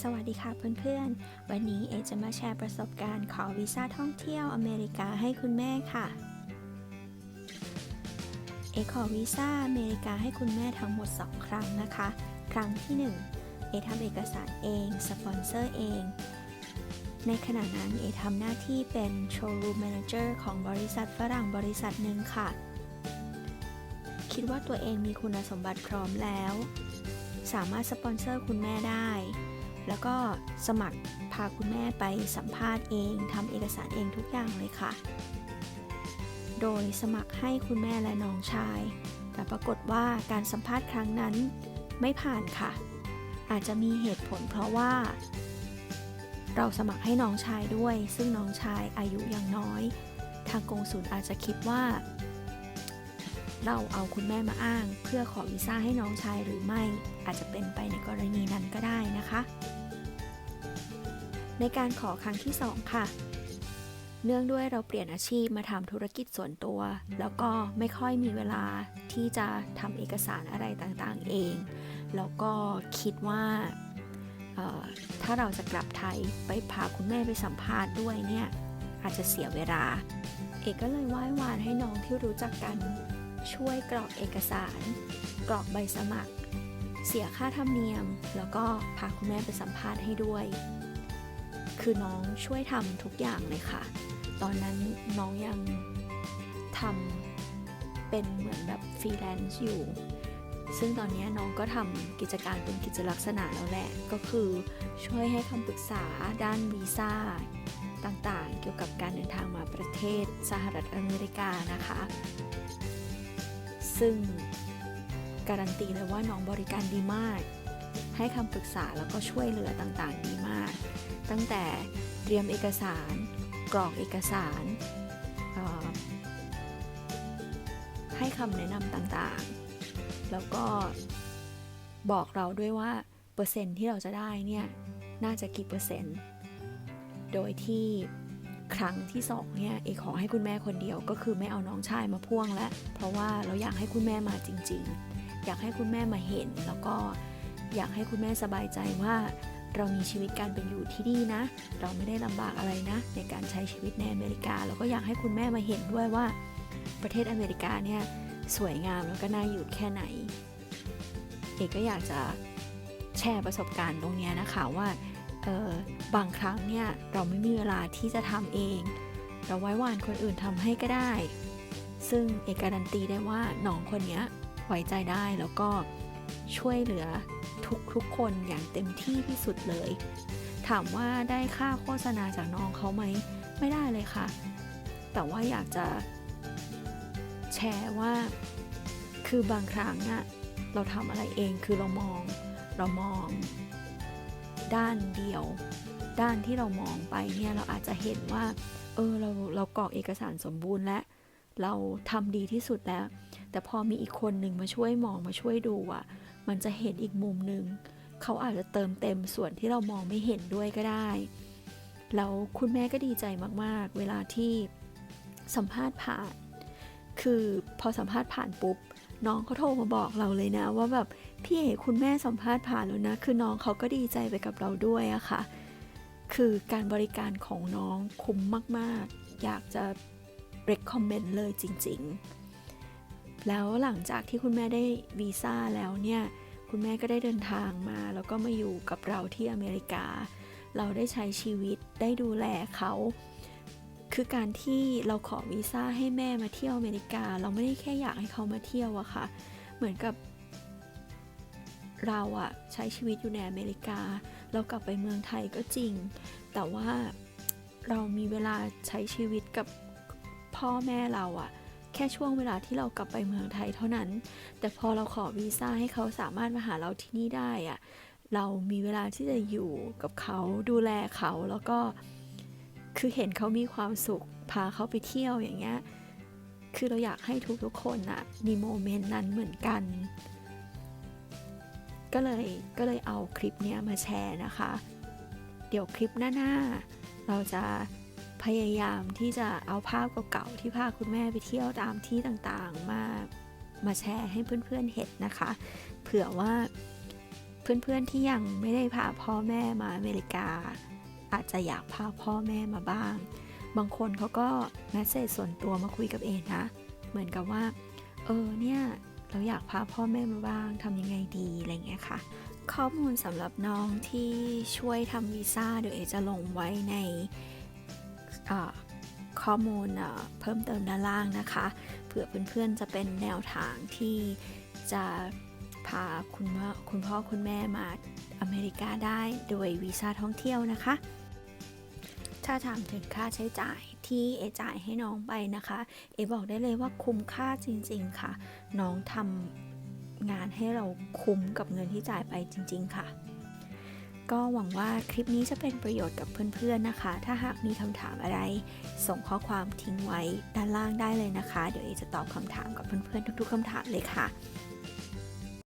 สวัสดีค่ะเพื่อนๆ วันนี้เอจะมาแชร์ประสบการณ์ขอวีซ่าท่องเที่ยวอเมริกาให้คุณแม่ค่ะ เอขอวีซ่าอเมริกาให้คุณแม่ทั้งหมด 2 ครั้งนะคะ ครั้งที่ 1 เอทำเอกสารเอง สปอนเซอร์เอง ในขณะนั้นเอทำหน้าที่เป็นโชว์รูมแมเนเจอร์ของบริษัทฝรั่งบริษัทหนึ่งค่ะ คิดว่าตัวเองมีคุณสมบัติพร้อมแล้ว สามารถสปอนเซอร์คุณแม่ได้ แล้วก็สมัครพาคุณแม่ไปสัมภาษณ์เองทำเอกสารเองทุกอย่างเลยค่ะ โดยสมัครให้คุณแม่และน้องชาย แต่ปรากฏว่าการสัมภาษณ์ครั้งนั้นไม่ผ่านค่ะ อาจจะมีเหตุผลเพราะว่า เราสมัครให้น้องชายด้วย ซึ่งน้องชายอายุยังน้อย ทางกงสุลอาจจะคิดว่า เราเอาคุณแม่มาอ้าง เพื่อขอวีซ่าให้น้องชายหรือไม่ อาจจะเป็นไปในกรณีนั้นก็ได้นะคะ ในการขอครั้งที่ 2 ค่ะ เนื่องด้วยเราเปลี่ยนอาชีพมาทำธุรกิจส่วนตัว แล้วก็ไม่ค่อยมีเวลาที่จะทำเอกสารอะไรต่างๆเอง แล้วก็คิดว่าถ้าเราจะกลับไทยไปพาคุณแม่ไปสัมภาษณ์ด้วยเนี่ยอาจจะเสียเวลา เอกก็เลยไหว้วานให้น้องที่รู้จักกันช่วยกรอกเอกสาร กรอกใบสมัคร เสียค่าธรรมเนียม แล้วก็พาคุณแม่ไปสัมภาษณ์ให้ด้วย คือน้องช่วยทำทุกอย่างเลยค่ะ ตอนนั้นน้องยังทำเป็นเหมือนแบบฟรีแลนซ์อยู่ ซึ่งตอนนี้น้องก็ทำกิจการเป็นกิจลักษณะแล้วแหละ ก็คือช่วยให้คำปรึกษาด้านวีซ่าต่างๆ เกี่ยวกับการเดินทางมาประเทศสหรัฐอเมริกานะคะ ซึ่งการันตีเลยว่าน้องบริการดีมาก ให้คำปรึกษาแล้วก็ช่วยเหลือต่างๆ ดีมาก ตั้งแต่เตรียมเอกสาร กรอกเอกสาร ให้คำแนะนำต่างๆ แล้วก็บอกเราด้วยว่า เปอร์เซ็นต์ที่เราจะได้เนี่ย น่าจะกี่เปอร์เซ็นต์ โดยที่ครั้งที่สองเนี่ยเอกขอให้คุณแม่คนเดียวก็คือไม่เอาน้องชายมาพ่วงแล้ว เพราะว่าเราอยากให้คุณแม่มาจริง ๆ อยากให้คุณแม่มาเห็น แล้วก็อยากให้คุณแม่สบายใจว่า เรามีชีวิตการเป็นอยู่ที่ดีนะ เราไม่ได้ลำบากอะไรนะ ในการใช้ชีวิตในอเมริกาแล้วก็อยากให้คุณแม่มาเห็นด้วยว่า ประเทศอเมริกาเนี่ยสวยงามแล้วก็น่าอยู่แค่ไหน เอกก็อยากจะแชร์ประสบการณ์ตรงนี้นะคะว่าออบางครั้งเนี่ยเราไม่มีเวลาที่จะทำเอง เราไว้วานคนอื่นทำให้ก็ได้ ซึ่งเอกการันตีได้ว่าน้องคนเนี้ยไว้ใจได้แล้วก็ ช่วยเหลือทุกทุกๆคนอย่างเต็มที่ที่สุดเลย ถามว่าได้ค่าโฆษณาจากน้องเขาไหม ไม่ได้เลยค่ะ แต่ว่าอยากจะ แชร์ว่า คือบางครั้งอะเราทำอะไรเองคือเรามอง เรามอง ด้านเดียว ด้านที่เรามองไปเนี่ยเราอาจจะเห็นว่า เออเราเรากรอกเอกสารสมบูรณ์และ เราทำดีที่สุดแล้ว แต่พอมีอีกคนหนึ่งมาช่วยมองมาช่วยดูอะมันจะเห็นอีกมุมหนึ่งเขาอาจจะเติมเต็มส่วนที่เรามองไม่เห็นด้วยก็ได้ แล้วคุณแม่ก็ดีใจมากๆ เวลาที่สัมภาษณ์ผ่าน คือพอสัมภาษณ์ผ่านปุ๊บ น้องเขาโทรมาบอกเราเลยนะ ว่าแบบพี่เอกคุณแม่สัมภาษณ์ผ่านแล้วนะ คือน้องเขาก็ดีใจไปกับเราด้วยอะค่ะ คือการบริการของน้องคุ้มมากๆ อยากจะ recommend เลยจริง ๆ แล้วหลังจากที่คุณแม่ได้วีซ่าแล้วเนี่ย คุณแม่ก็ได้เดินทางมา แล้วก็มาอยู่กับเราที่อเมริกา เราได้ใช้ชีวิตได้ดูแลเขา คือการที่เราขอวีซ่าให้แม่มาเที่ยวอเมริกา เราไม่ได้แค่อยากให้เขามาเที่ยวอะค่ะ เหมือนกับเราอะใช้ชีวิตอยู่ในอเมริกา เรากลับไปเมืองไทยก็จริง แต่ว่าเรามีเวลาใช้ชีวิตกับ พ่อแม่เราอะแค่ช่วงเวลาที่เรากลับไปเมืองไทยเท่านั้น แต่พอเราขอวีซ่าให้เขาสามารถมาหาเราที่นี่ได้อะเรามีเวลาที่จะอยู่กับเขาดูแลเขาแล้วก็คือเห็นเขามีความสุข พาเขาไปเที่ยวอย่างเงี้ยคือเราอยากให้ทุกๆคนอะมีโมเมนต์นั้นเหมือนกัน ก็เลยก็เลยเอาคลิปเนี้ยมาแชร์นะคะ เดี๋ยวคลิปหน้าๆเราจะ พยายามที่จะเอาภาพเก่าๆที่พาคุณแม่ไปเที่ยวตามที่ต่างๆ มามาแชร์ให้เพื่อนๆเห็นนะคะ เผื่อว่าเพื่อนๆที่ยังไม่ได้พาพ่อแม่มาอเมริกา อาจจะอยากพาพ่อแม่มาบ้าง บางคนเขาก็แมสเซจส่วนตัวมาคุยกับเองนะ เหมือนกับว่า เออเนี่ยเราอยากพาพ่อแม่มาบ้างทำยังไงดีอะไรเงี้ยค่ะ ข้อมูลสำหรับน้องที่ช่วยทำวีซ่าเดี๋ยวเอจะลงไว้ใน ข้อมูลเพิ่มเติมด้านล่างนะคะ เผื่อเพื่อนๆจะเป็นแนวทางที่จะพาคุณพ่อคุณพ่อคุณแม่มาอเมริกาได้โดยวีซ่าท่องเที่ยวนะคะ ถ้าถามถึงค่าใช้จ่ายที่เอจ่ายให้น้องไปนะคะ เอบอกได้เลยว่าคุ้มค่าจริงๆค่ะ น้องทำงานให้เราคุ้มกับเงินที่จ่ายไปจริง ๆ ค่ะ ก็หวังว่าคลิปนี้จะเป็นประโยชน์กับเพื่อนๆนะคะ ถ้าหากมีคำถามอะไร ส่งข้อความทิ้งไว้ด้านล่างได้เลยนะคะ เดี๋ยวเอจะตอบคำถามกับเพื่อนๆทุก ๆคำถามเลยค่ะ